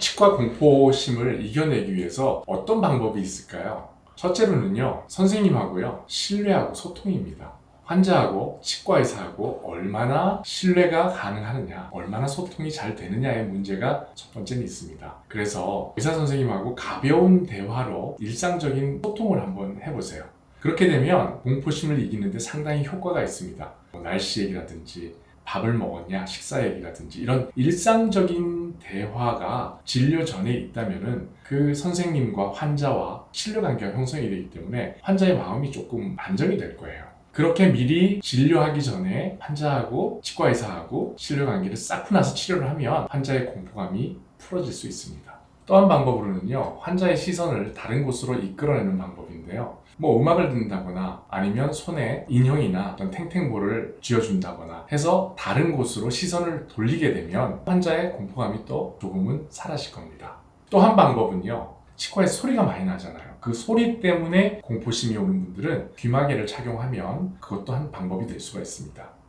치과 공포심을 이겨내기 위해서 어떤 방법이 있을까요? 첫째로는요, 선생님하고요, 신뢰하고 소통입니다. 환자하고 치과 의사하고 얼마나 신뢰가 가능하느냐, 얼마나 소통이 잘 되느냐의 문제가 첫 번째는 있습니다. 그래서 의사 선생님하고 가벼운 대화로 일상적인 소통을 한번 해보세요. 그렇게 되면 공포심을 이기는데 상당히 효과가 있습니다. 뭐 날씨 얘기라든지 밥을 먹었냐, 식사 얘기라든지 이런 일상적인 대화가 진료 전에 있다면은 그 선생님과 환자와 신뢰 관계가 형성이 되기 때문에 환자의 마음이 조금 안정이 될 거예요. 그렇게 미리 진료하기 전에 환자하고 치과 의사하고 신뢰 관계를 쌓고 나서 치료를 하면 환자의 공포감이 풀어질 수 있습니다. 또한 방법으로는요, 환자의 시선을 다른 곳으로 이끌어내는 방법인데요. 뭐 음악을 듣는다거나 아니면 손에 인형이나 어떤 탱탱볼을 쥐어준다거나 해서 다른 곳으로 시선을 돌리게 되면 환자의 공포감이 또 조금은 사라질 겁니다. 또 한 방법은요, 치과에서 소리가 많이 나잖아요. 그 소리 때문에 공포심이 오는 분들은 귀마개를 착용하면 그것도 한 방법이 될 수가 있습니다.